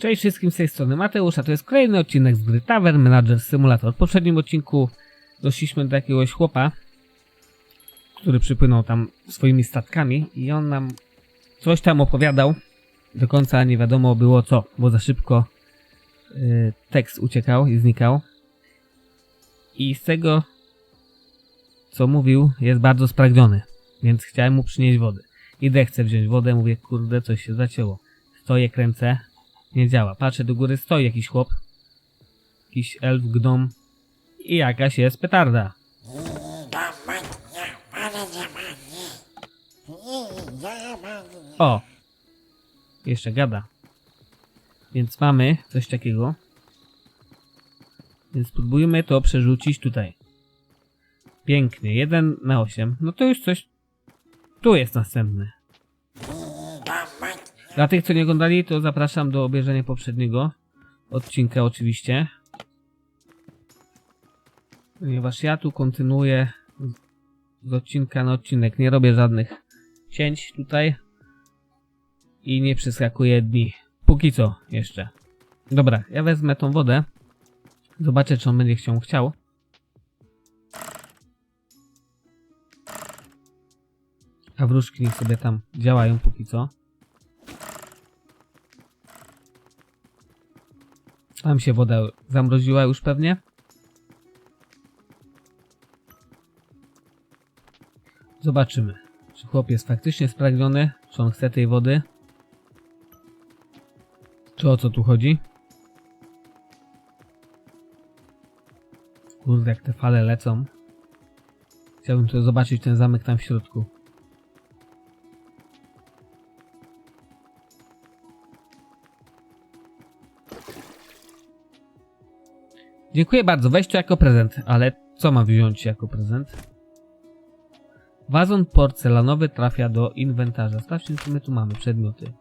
Cześć wszystkim z tej strony Mateusz, a to jest kolejny odcinek z gry Tavern Manager Simulator. W poprzednim odcinku doszliśmy do jakiegoś chłopa, który przypłynął tam swoimi statkami i on nam coś tam opowiadał. Do końca nie wiadomo było co, bo za szybko y, tekst uciekał i znikał. I z tego, co mówił, jest bardzo spragniony, więc chciałem mu przynieść wody. Idę, chcę wziąć wodę, mówię, kurde, coś się zacięło. Stoję, kręcę, nie działa. Patrzę do góry, stoi jakiś chłop. Jakiś elf, gnom. I jakaś jest petarda. O! Jeszcze gada. Więc mamy coś takiego. Więc spróbujmy to przerzucić tutaj. Pięknie, 1 na 8. No to już coś... Tu jest następny. Dla tych, co nie oglądali, to zapraszam do obejrzenia poprzedniego odcinka oczywiście. Ponieważ ja tu kontynuuję z- odcinka na odcinek. Nie robię żadnych cięć tutaj. I nie przeskakuję dni. Póki co jeszcze. Dobra, ja wezmę tą wodę. Zobaczę, czy on będzie chciał. chciał. A wróżki niech sobie tam działają póki co. Tam się woda zamroziła już pewnie. Zobaczymy, czy chłop jest faktycznie spragniony, czy on chce tej wody. Czy o co tu chodzi? Kurde, jak te fale lecą. Chciałbym tu zobaczyć ten zamek tam w środku. Dziękuję bardzo, weź to jako prezent, ale co ma wziąć jako prezent? Wazon porcelanowy trafia do inwentarza. Sprawdźmy, co my tu mamy, przedmioty.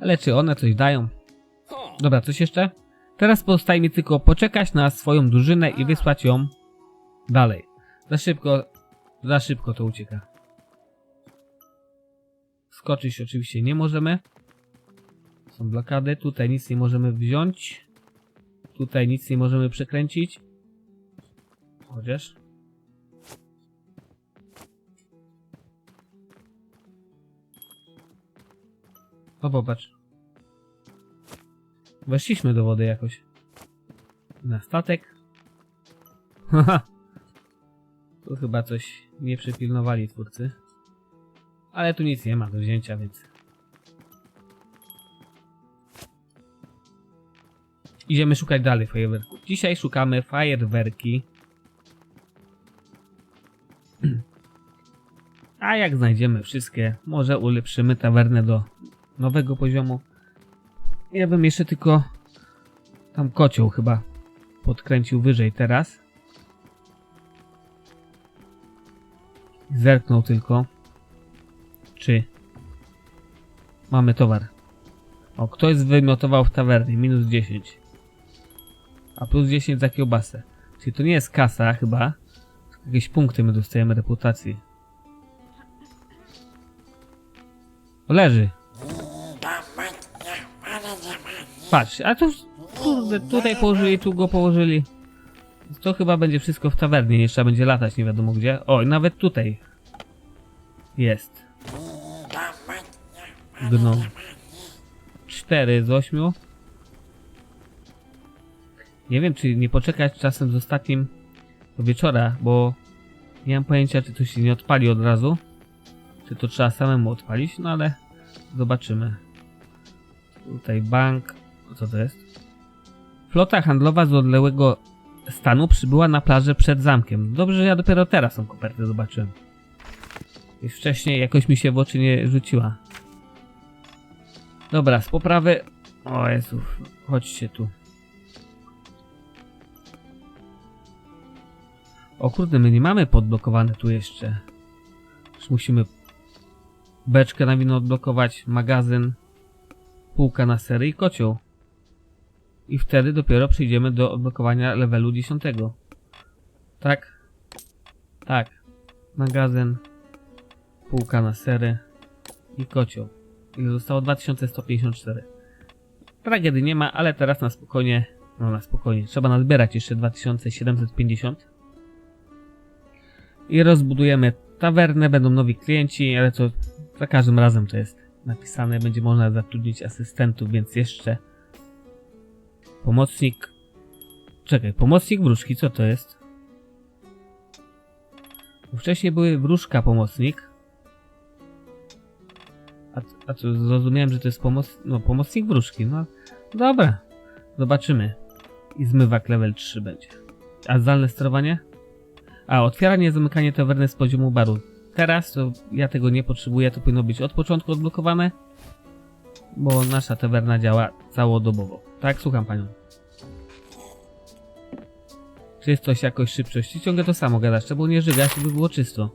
Ale czy one coś dają? Dobra, coś jeszcze? Teraz pozostaje mi tylko poczekać na swoją drużynę i wysłać ją dalej. Za szybko, za szybko to ucieka. Skoczyć oczywiście nie możemy. Są blokady. Tutaj nic nie możemy wziąć. Tutaj nic nie możemy przekręcić. Chociaż. O, popatrz. Weszliśmy do wody jakoś. Na statek. Haha. tu chyba coś nie przypilnowali twórcy. Ale tu nic nie ma do wzięcia, więc Idziemy szukać dalej fajerwerków. Dzisiaj szukamy fajerwerki. A jak znajdziemy wszystkie, może ulepszymy tawernę do nowego poziomu. Ja bym jeszcze tylko tam kocioł chyba podkręcił wyżej teraz. Zerknął tylko, czy mamy towar. O, ktoś zwymiotował w tawernie, minus 10. A plus 10 za kiełbasę. Czyli to nie jest kasa chyba. Jakieś punkty my dostajemy reputacji. Leży. Patrz, a tu kurde, tutaj położyli, tu go położyli. To chyba będzie wszystko w tawernie, jeszcze będzie latać nie wiadomo gdzie. O, nawet tutaj jest. Gnom. 4 z 8. Nie wiem, czy nie poczekać czasem z ostatnim do wieczora, bo nie mam pojęcia, czy to się nie odpali od razu. Czy to trzeba samemu odpalić, no ale zobaczymy. Tutaj bank. Co to jest? Flota handlowa z odległego stanu przybyła na plażę przed zamkiem. Dobrze, że ja dopiero teraz tą kopertę zobaczyłem. Już wcześniej jakoś mi się w oczy nie rzuciła. Dobra, z poprawy... O Jezu, chodźcie tu. O kurde, my nie mamy podblokowane tu jeszcze. Już musimy beczkę na wino odblokować, magazyn, półka na sery i kocioł. I wtedy dopiero przejdziemy do odblokowania levelu 10. Tak? Tak. Magazyn, półka na sery i kocioł. Ile zostało? 2154. Tragedii nie ma, ale teraz na spokojnie, no na spokojnie, trzeba nazbierać jeszcze 2750. I rozbudujemy tawernę, będą nowi klienci, ale to za każdym razem to jest napisane, będzie można zatrudnić asystentów, więc jeszcze pomocnik, czekaj, pomocnik wróżki, co to jest? Wcześniej były wróżka pomocnik, a, a co, zrozumiałem, że to jest pomoc, no, pomocnik wróżki. No dobra, zobaczymy. I zmywak level 3 będzie. A zdalne sterowanie? A, otwieranie zamykanie tawerny z poziomu baru. Teraz to ja tego nie potrzebuję, to powinno być od początku odblokowane, bo nasza tawerna działa całodobowo. Tak, słucham panią. Czy jest coś jakoś? Ciągle to samo gadasz, było nie żygać, żeby było czysto.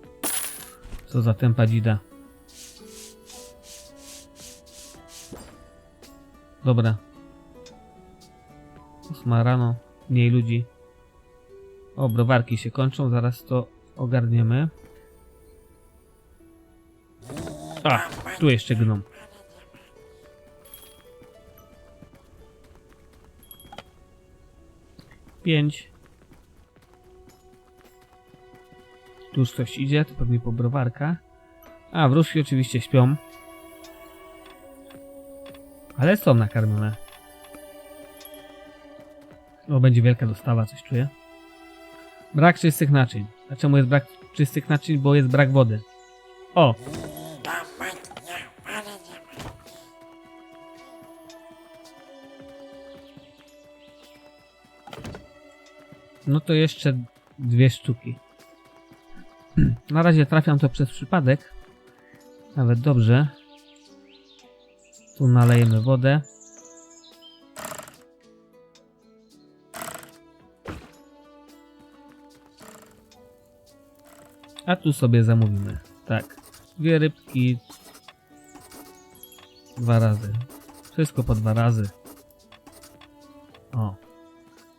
Co za tempa dzida. Dobra. Ósma rano, mniej ludzi. O, browarki się kończą, zaraz to ogarniemy. A, tu jeszcze gnom. Pięć. Tu już idzie, to pewnie po browarka. A, wróżki oczywiście śpią. Ale są nakarmione. O, będzie wielka dostawa, coś czuję. Brak czystych naczyń. A czemu jest brak czystych naczyń? Bo jest brak wody. O! No to jeszcze dwie sztuki. Na razie trafiam to przez przypadek. Nawet dobrze. Tu nalejemy wodę. A tu sobie zamówimy. Tak. Dwie rybki. Dwa razy. Wszystko po dwa razy. O.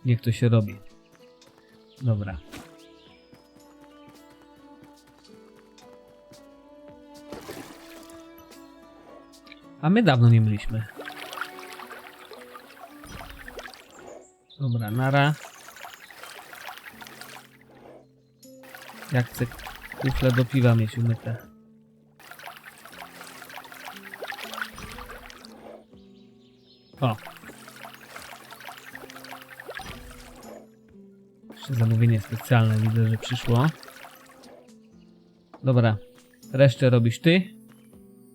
Niech to się robi. Dobra. A my dawno nie myliśmy. Dobra, nara. Jak chcę kufle do piwa mieć umyte. O. Jeszcze zamówienie specjalne widzę, że przyszło. Dobra. Resztę robisz ty.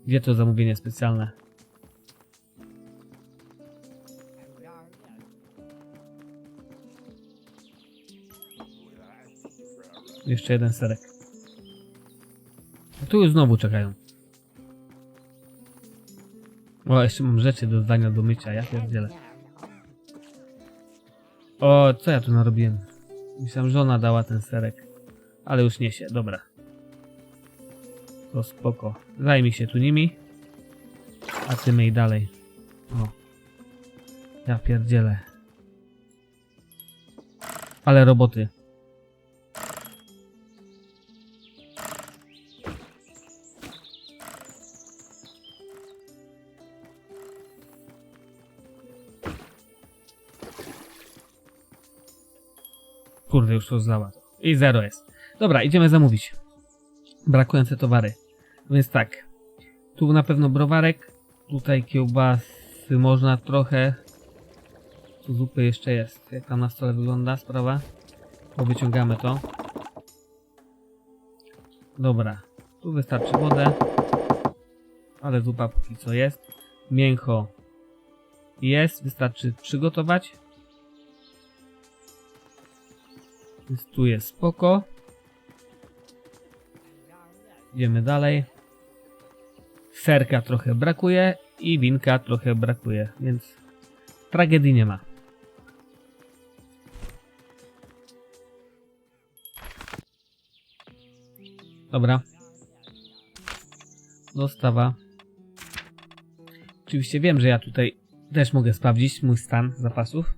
Gdzie to zamówienie specjalne? Jeszcze jeden serek. Tu już znowu czekają. O, jeszcze mam rzeczy do zdania do mycia, ja pierdzielę. O, co ja tu narobiłem? Myślałem, że ona dała ten serek. Ale już niesie, dobra. To spoko. Zajmij się tu nimi. A ty myj dalej. O. Ja pierdzielę. Ale roboty. Kurde, już to zlała. I zero jest. Dobra, idziemy zamówić. Brakujące towary. Więc tak. Tu na pewno browarek. Tutaj kiełbasy można trochę. Tu zupy jeszcze jest. Jak tam na stole wygląda sprawa? Bo wyciągamy to. Dobra. Tu wystarczy wodę. Ale zupa póki co jest. Mięcho jest. Wystarczy przygotować. Tu jest spoko. Idziemy dalej. Serka trochę brakuje i winka trochę brakuje, więc tragedii nie ma. Dobra. Dostawa. Oczywiście wiem, że ja tutaj też mogę sprawdzić mój stan zapasów.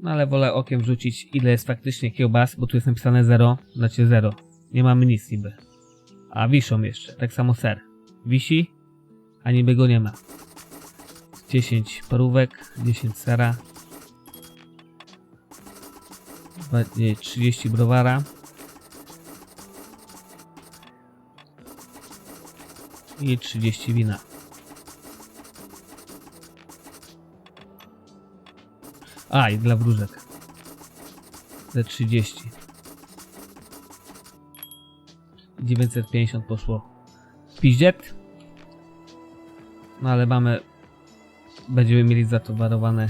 No ale wolę okiem wrzucić ile jest faktycznie kiełbas, bo tu jest napisane 0, znaczy 0. Nie mamy nic niby. A wiszą jeszcze, tak samo ser. Wisi, a niby go nie ma. 10 parówek, 10 sera, dwa- nie, 30 browara i 30 wina. A, i dla wróżek. Te 30. 950 poszło. w Piździet. No ale mamy... Będziemy mieli zatowarowane...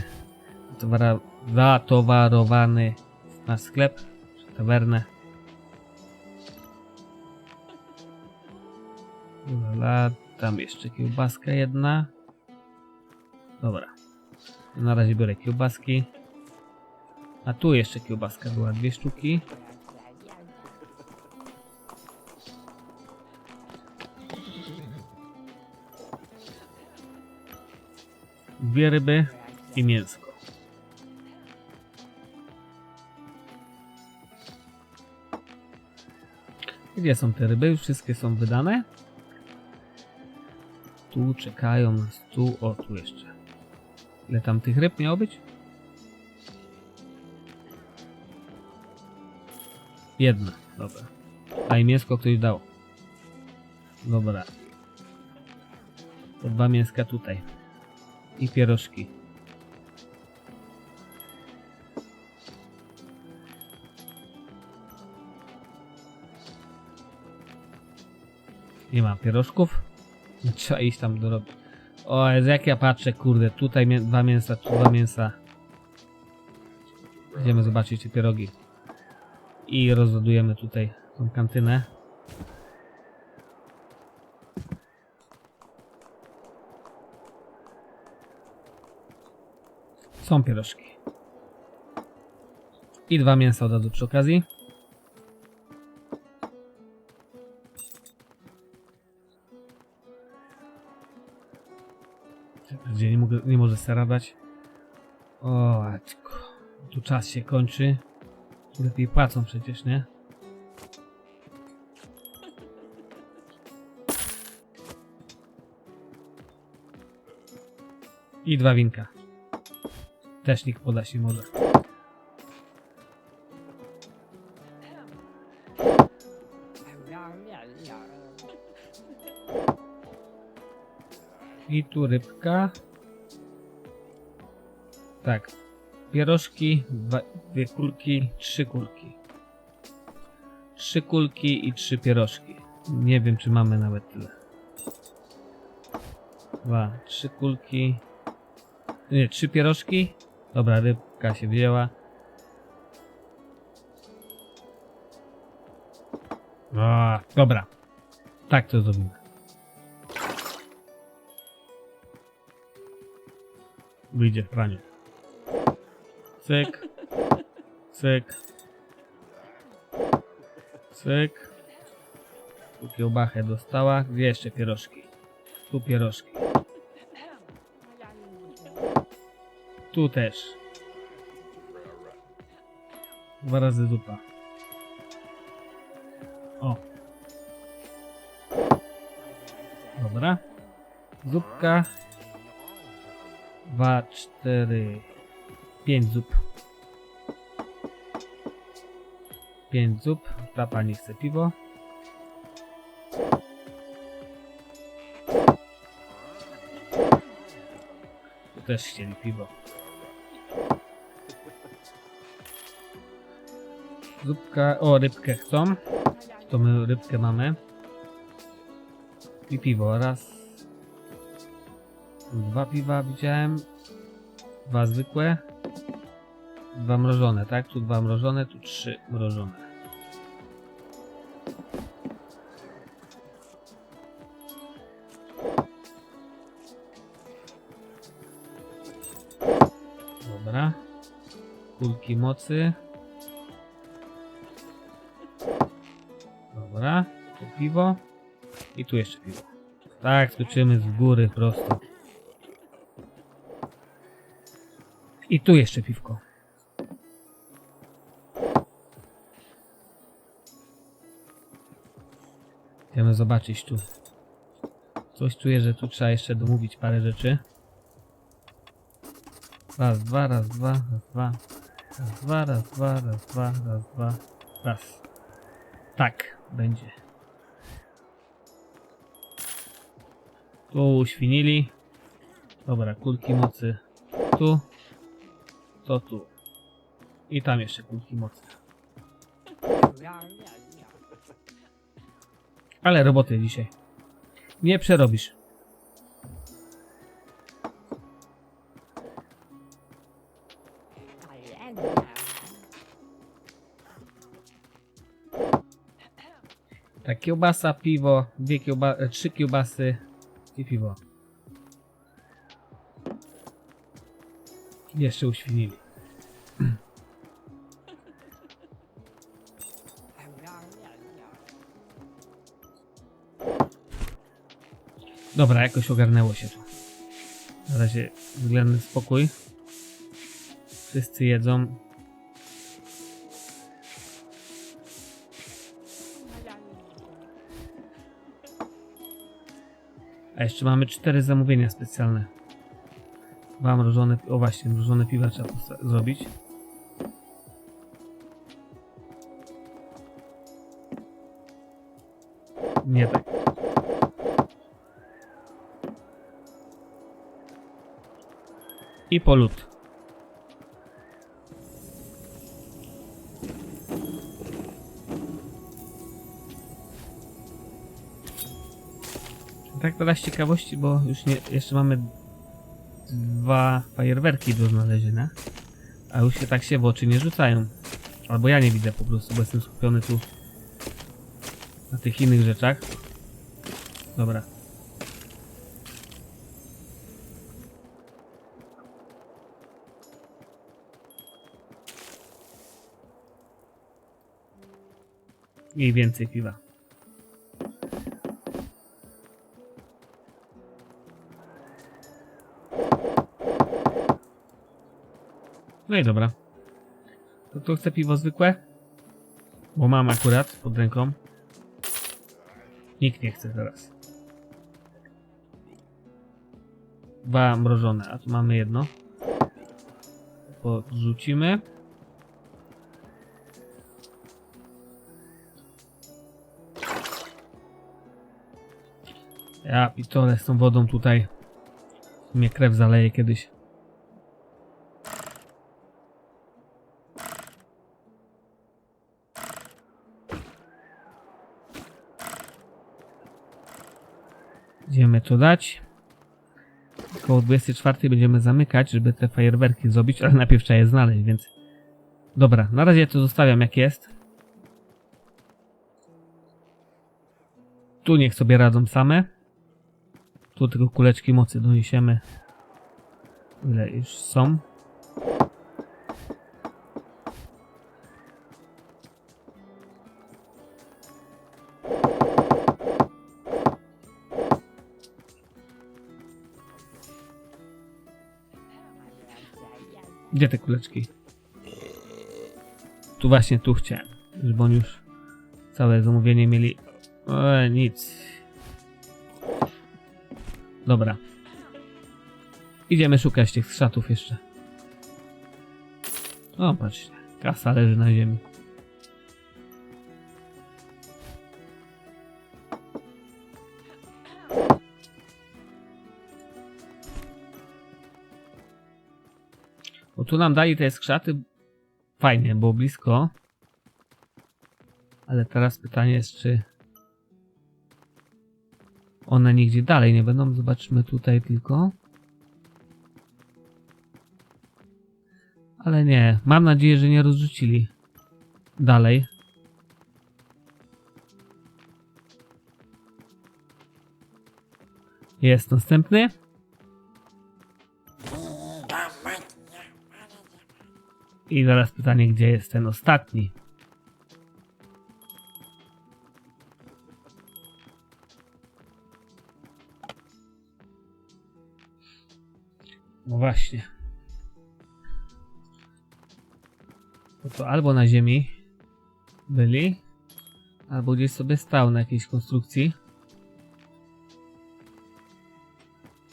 Zatowara, zatowarowany nasz sklep. Tawernę. Lala, tam jeszcze kiełbaska jedna. Dobra. Na razie biorę kiełbaski. A tu jeszcze kiełbaska była, dwie sztuki. Dwie ryby i mięsko. Gdzie są te ryby? Już wszystkie są wydane. Tu czekają nas, tu, o tu jeszcze. Ile tam tych ryb miało być? Jedna, dobra. A i mięsko ktoś dał. Dobra. To dwa mięska tutaj. I pierożki. Nie ma pierożków. Trzeba iść tam dorobić. O, jak ja patrzę, kurde, tutaj mię dwa mięsa, tu dwa mięsa. Idziemy zobaczyć te pierogi. I rozładujemy tutaj tą kantynę. Są pierożki. I dwa mięsa od razu przy okazji. Dać. O, Aczku. Tu czas się kończy. Lepiej płacą przecież, nie? I dwa winka. Też nikt podać nie może. I tu rybka. Tak. Pierożki, dwa, dwie kulki, trzy kulki. Trzy kulki i trzy pierożki. Nie wiem, czy mamy nawet tyle. Dwa, trzy kulki. Nie, trzy pierożki. Dobra, rybka się wzięła. Dobra. Tak to zrobimy. Wyjdzie w praniu. Cyk. Cyk. Cyk. Tu kiełbachę dostała. Gdzie jeszcze pierożki? Tu pierożki. Tu też. Dwa razy zupa. O. Dobra. Zupka. Dwa, cztery, pięć zup. Pięć zup. Ta pani chce piwo. Tu też chcieli piwo. Zupka, o rybkę chcą. To my rybkę mamy. I piwo. Raz. Dwa piwa widziałem. Dwa zwykłe. Dwa mrożone, tak? Tu dwa mrożone, tu trzy mrożone. Dobra. Kulki mocy. Dobra. Tu piwo. I tu jeszcze piwo. Tak, skoczymy z góry prosto. I tu jeszcze piwko. Chcemy zobaczyć tu. Coś czuję, że tu trzeba jeszcze domówić parę rzeczy. Raz, dwa, raz, dwa, raz, dwa. Raz, dwa, raz, dwa, raz, dwa, raz, dwa, raz. Tak, będzie. Tu uświnili. Dobra, kulki mocy. Tu. To tu. I tam jeszcze kulki mocy. Ale roboty dzisiaj. Nie przerobisz. Tak, kiełbasa, piwo, dwie kiełba e, trzy kiełbasy i piwo. Jeszcze uświnili. Dobra, jakoś ogarnęło się tu. Na razie względny spokój. Wszyscy jedzą. A jeszcze mamy cztery zamówienia specjalne. Dwa mrożone, o właśnie, mrożone piwa trzeba zrobić. I polut. Tak teraz ciekawości, bo już nie, jeszcze mamy dwa fajerwerki do znalezienia, a już się tak się w oczy nie rzucają. Albo ja nie widzę po prostu, bo jestem skupiony tu na tych innych rzeczach. Dobra. I więcej piwa. No i dobra. To tu chcę piwo zwykłe? Bo mam akurat pod ręką. Nikt nie chce teraz. Dwa mrożone, a tu mamy jedno. Podrzucimy. Ja pitole z tą wodą tutaj. Mnie krew zaleje kiedyś. Idziemy to dać. Koło 24 będziemy zamykać, żeby te fajerwerki zrobić, ale najpierw trzeba je znaleźć, więc... Dobra, na razie to zostawiam jak jest. Tu niech sobie radzą same. Tu tylko kuleczki mocy doniesiemy. Ile już są. Gdzie te kuleczki? Tu właśnie, tu chciałem. Żeby oni już całe zamówienie mieli. E, nic. Dobra. Idziemy szukać tych szatów jeszcze. O, patrzcie. Kasa leży na ziemi. Bo tu nam dali te skrzaty. Fajnie, było blisko. Ale teraz pytanie jest, czy one nigdzie dalej nie będą. Zobaczmy tutaj tylko. Ale nie. Mam nadzieję, że nie rozrzucili dalej. Jest następny. I zaraz pytanie, gdzie jest ten ostatni? No właśnie. No to albo na ziemi byli, albo gdzieś sobie stał na jakiejś konstrukcji.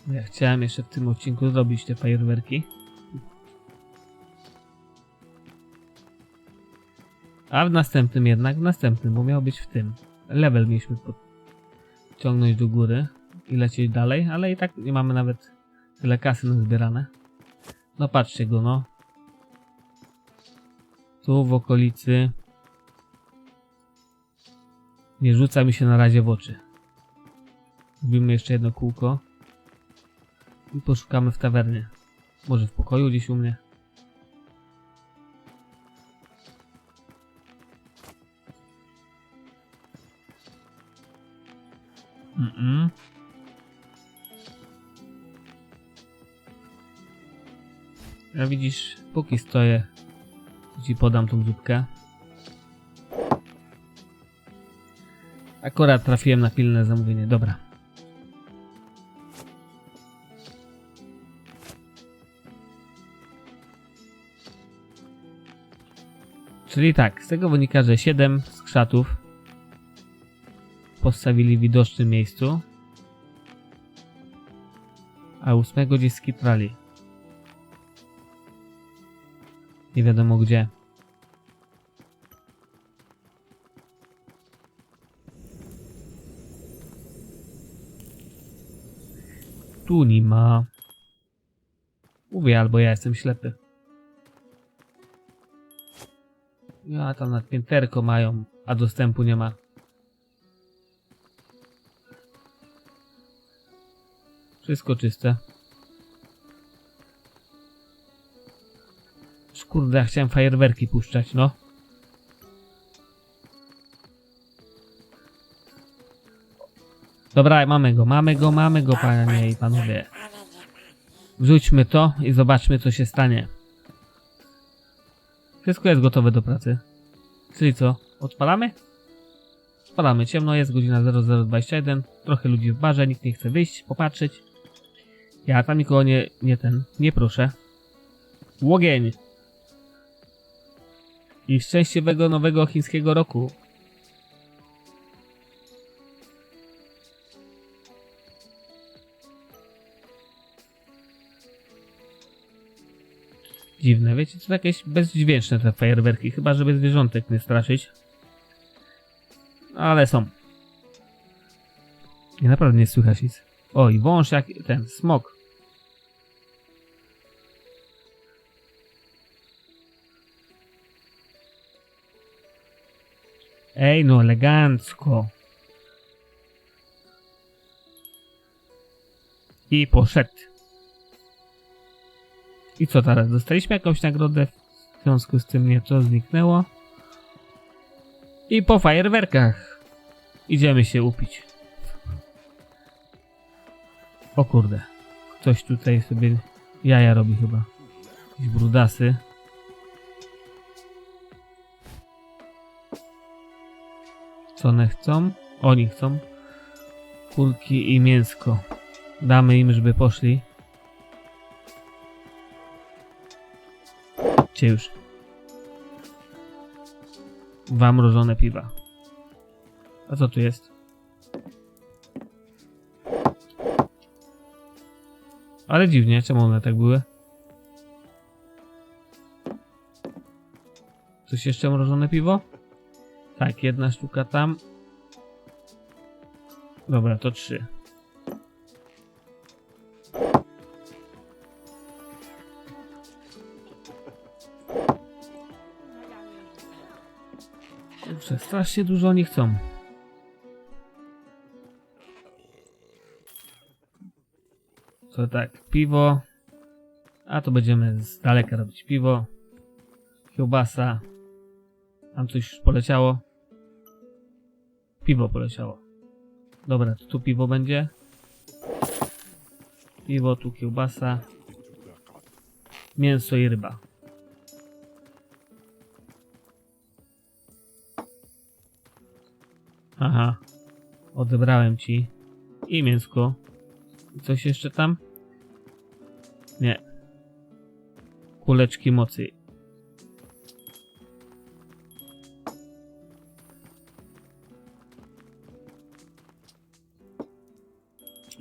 Ja chciałem jeszcze w tym odcinku zrobić te fajerwerki. A w następnym jednak, w następnym, bo miał być w tym. Level mieliśmy podciągnąć do góry i lecieć dalej, ale i tak nie mamy nawet tyle kasy na zbierane. No patrzcie go, no. Tu w okolicy nie rzuca mi się na razie w oczy. Zrobimy jeszcze jedno kółko i poszukamy w tawernie. Może w pokoju gdzieś u mnie. Mm-mm. Ja widzisz, póki stoję, to ci podam tą zupkę. Akurat trafiłem na pilne zamówienie, dobra. Czyli tak, z tego wynika, że 7 skrzatów postawili w widocznym miejscu, a ósmego gdzieś skitrali. Nie wiadomo gdzie. Tu nie ma. Mówię, albo ja jestem ślepy. Ja tam nad pięterko mają, a dostępu nie ma. Wszystko czyste. Kurde, ja chciałem fajerwerki puszczać, no. Dobra, mamy go, mamy go, mamy go, panie i panowie. Wrzućmy to i zobaczmy, co się stanie. Wszystko jest gotowe do pracy. Czyli co? Odpalamy? Odpalamy. Ciemno jest, godzina 0021. Trochę ludzi w barze, nikt nie chce wyjść, popatrzeć. Ja tam nikogo nie, nie ten, nie proszę. Łogień! I szczęśliwego nowego chińskiego roku. Dziwne, wiecie, to jakieś bezdźwięczne te fajerwerki, chyba żeby zwierzątek nie straszyć. Ale są. I naprawdę nie słychać nic. Oj, wąż jak ten, smok. Ej, no elegancko. I poszedł. I co teraz? Dostaliśmy jakąś nagrodę w związku z tym nieco zniknęło. I po fajerwerkach idziemy się upić. O kurde. Ktoś tutaj sobie jaja robi chyba. Jakieś brudasy. Co one chcą? Oni chcą. Kulki i mięsko. Damy im, żeby poszli. Cię już. Dwa mrożone piwa. A co tu jest? Ale dziwnie, czemu one tak były? Coś jeszcze mrożone piwo? Tak, jedna sztuka tam. Dobra, to trzy. Kurczę, strasznie dużo oni chcą. To tak, piwo. A to będziemy z daleka robić piwo. Kiełbasa. Tam coś poleciało. Piwo poleciało. Dobra, to tu piwo będzie. Piwo, tu kiełbasa. Mięso i ryba. Aha. Odebrałem ci. I mięsko. Coś jeszcze tam? Nie. Kuleczki mocy.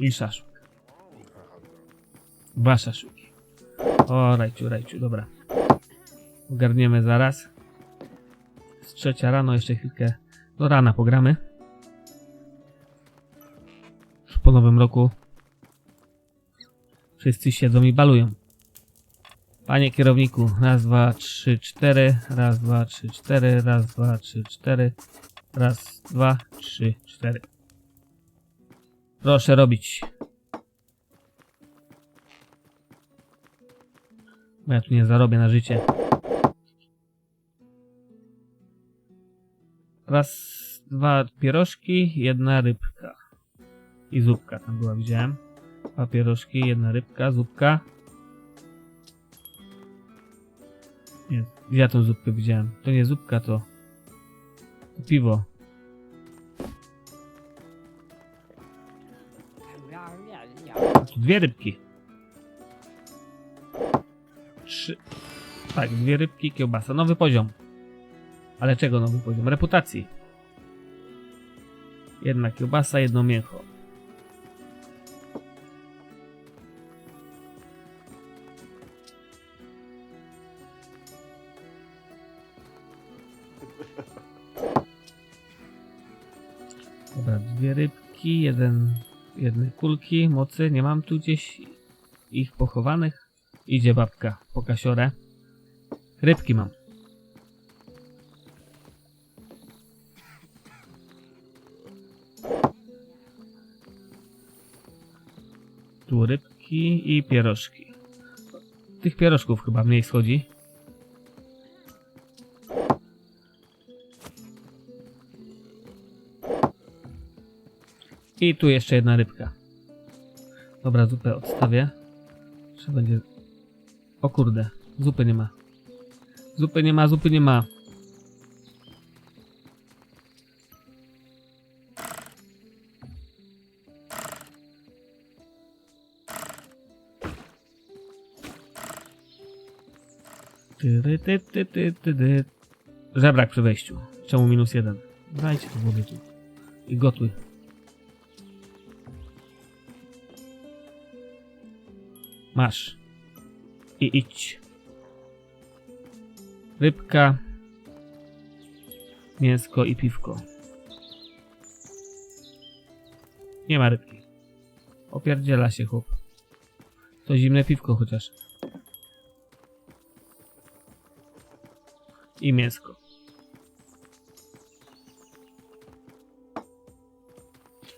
I szaszłyk. Wasza szuki. O, rajciu, rajciu, dobra. Ogarniemy zaraz. Z trzecia rano, jeszcze chwilkę do rana pogramy. Już po nowym roku wszyscy siedzą i balują. Panie kierowniku, raz, dwa, trzy, cztery, raz, dwa, trzy, cztery, raz, dwa, trzy, cztery, raz, dwa, trzy, cztery. Proszę robić. Bo ja tu nie zarobię na życie. Raz, dwa pierożki, jedna rybka. I zupka tam była, widziałem. Dwa pierożki, jedna rybka, zupka. Nie, ja tą zupkę widziałem. To nie zupka, to, to piwo. Dwie rybki. Trzy. Tak, dwie rybki, kiełbasa. Nowy poziom. Ale czego nowy poziom? Reputacji. Jedna kiełbasa, jedno mięcho. Dobra, dwie rybki, jeden, jedne kulki, mocy. Nie mam tu gdzieś ich pochowanych. Idzie babka po kasiorę. Rybki mam. Tu rybki i pierożki. Tych pierożków chyba mniej schodzi. I tu jeszcze jedna rybka. Dobra, zupę odstawię. Trzeba będzie... O kurde, zupy nie ma. Zupy nie ma, zupy nie ma. Żebrak przy wejściu. Czemu minus jeden? Dajcie to tu. I gotuj. Masz. I idź. Rybka. Mięsko i piwko. Nie ma rybki. Opierdziela się chłop. To zimne piwko chociaż. I mięsko.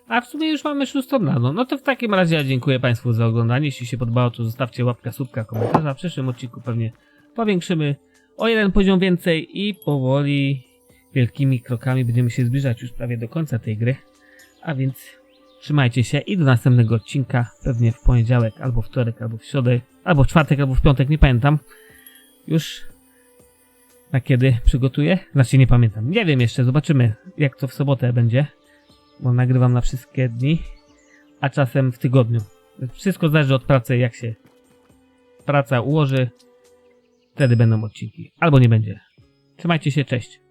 A w sumie już mamy szóstą rano. No to w takim razie ja dziękuję Państwu za oglądanie. Jeśli się podobało, to zostawcie łapkę, subka, komentarza. W przyszłym odcinku pewnie powiększymy o jeden poziom więcej i powoli, wielkimi krokami będziemy się zbliżać już prawie do końca tej gry. A więc trzymajcie się i do następnego odcinka. Pewnie w poniedziałek, albo wtorek, albo w środę, albo w czwartek, albo w piątek, nie pamiętam. Już na kiedy przygotuję? Znaczy nie pamiętam. Nie wiem jeszcze, zobaczymy jak to w sobotę będzie bo nagrywam na wszystkie dni, a czasem w tygodniu. Wszystko zależy od pracy, jak się praca ułoży, wtedy będą odcinki, albo nie będzie. Trzymajcie się, cześć.